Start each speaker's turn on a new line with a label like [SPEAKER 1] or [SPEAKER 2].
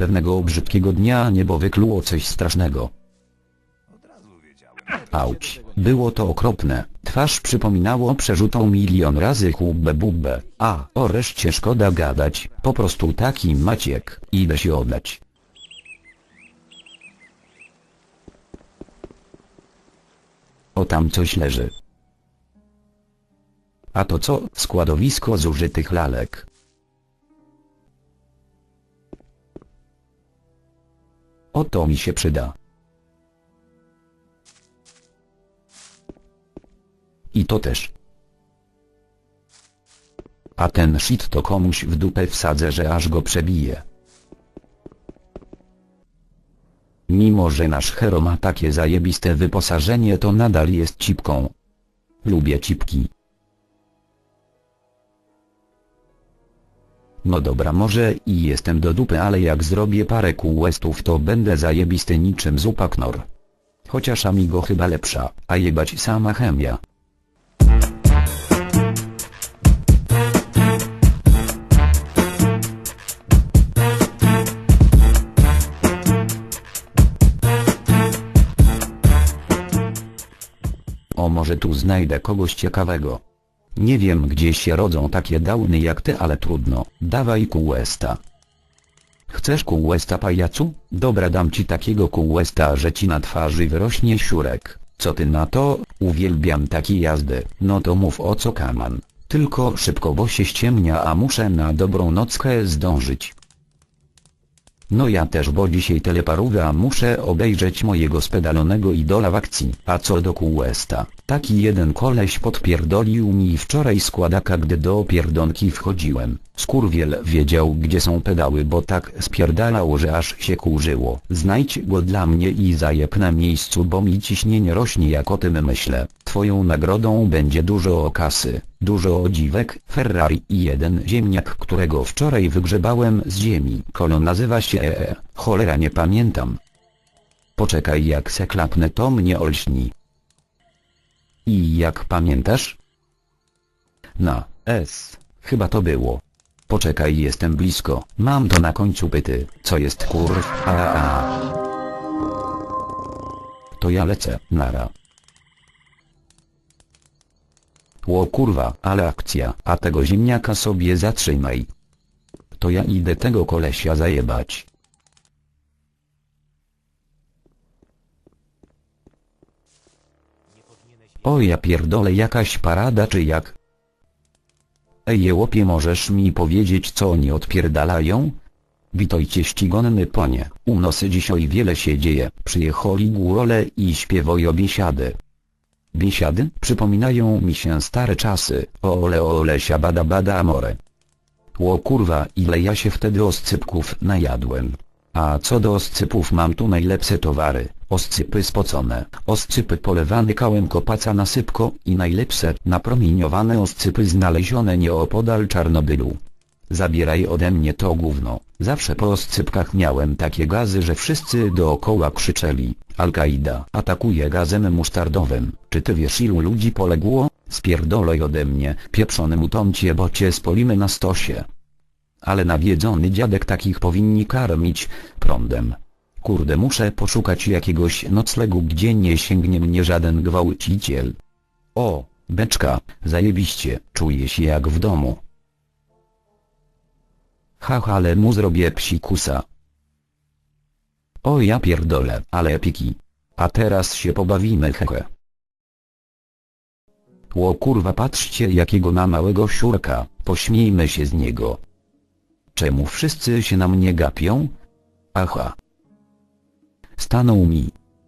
[SPEAKER 1] Pewnego brzydkiego dnia niebo wykluło coś strasznego. Auć, było to okropne, twarz przypominało przerzutą milion razy hubbe bubbe, a o reszcie szkoda gadać, po prostu taki Maciek, idę się oddać. O tam coś leży. A to co? Składowisko zużytych lalek. O to mi się przyda. I to też. A ten shit to komuś w dupę wsadzę, że aż go przebije. Mimo że nasz hero ma takie zajebiste wyposażenie to nadal jest cipką. Lubię cipki. No dobra może i jestem do dupy ale jak zrobię parę questów to będę zajebisty niczym zupa knor. Chociaż amigo chyba lepsza, a jebać sama chemia. O może tu znajdę kogoś ciekawego. Nie wiem gdzie się rodzą takie dałny jak ty ale trudno, dawaj kułesta. Chcesz kułesta pajacu? Dobra dam ci takiego kułesta że ci na twarzy wyrośnie siurek. Co ty na to? Uwielbiam takie jazdy. No to mów o co kaman. Tylko szybko bo się ściemnia a muszę na dobrą nockę zdążyć. No ja też bo dzisiaj teleparuga muszę obejrzeć mojego spedalonego idola w akcji. A co do Questa, taki jeden koleś podpierdolił mi wczoraj składaka gdy do pierdonki wchodziłem. Skurwiel wiedział gdzie są pedały bo tak spierdalał że aż się kurzyło. Znajdź go dla mnie i zajeb na miejscu bo mi ciśnienie rośnie jak o tym myślę. Twoją nagrodą będzie dużo kasy, dużo dziwek, Ferrari i jeden ziemniak którego wczoraj wygrzebałem z ziemi. Kolo nazywa się ee, cholera nie pamiętam. Poczekaj jak se klapnę to mnie olśni. I jak pamiętasz? Na, S, chyba to było. Poczekaj jestem blisko, mam to na końcu pyty, co jest kurw, a, a. To ja lecę, nara. Ło kurwa, ale akcja, a tego ziemniaka sobie zatrzymaj. To ja idę tego kolesia zajebać. O ja pierdolę jakaś parada czy jak? Ej jełopie możesz mi powiedzieć co oni odpierdalają? Witajcie ścigony ponie, u nosy dzisiaj wiele się dzieje, przyjechali górole i śpiewają biesiady. Biesiady przypominają mi się stare czasy, ole ole siabada bada amore. Ło kurwa ile ja się wtedy oscypków najadłem. A co do oscypów mam tu najlepsze towary, oscypy spocone, oscypy polewany kałem kopaca na sypko i najlepsze napromieniowane oscypy znalezione nieopodal Czarnobylu. Zabieraj ode mnie to gówno. Zawsze po oscypkach miałem takie gazy, że wszyscy dookoła krzyczeli. Al-Kaida atakuje gazem musztardowym. Czy ty wiesz ilu ludzi poległo? Spierdoloj ode mnie, pieprzony mutoncie, bo cię spolimy na stosie. Ale nawiedzony dziadek takich powinni karmić prądem. Kurde muszę poszukać jakiegoś noclegu gdzie nie sięgnie mnie żaden gwałciciel. O, beczka, zajebiście, czuję się jak w domu. Haha, ale mu zrobię psikusa. O ja pierdolę, ale epiki. A teraz się pobawimy hehe. Ło kurwa patrzcie jakiego na małego siurka, pośmiejmy się z niego. Czemu wszyscy się na mnie gapią? Aha. Stanął mi,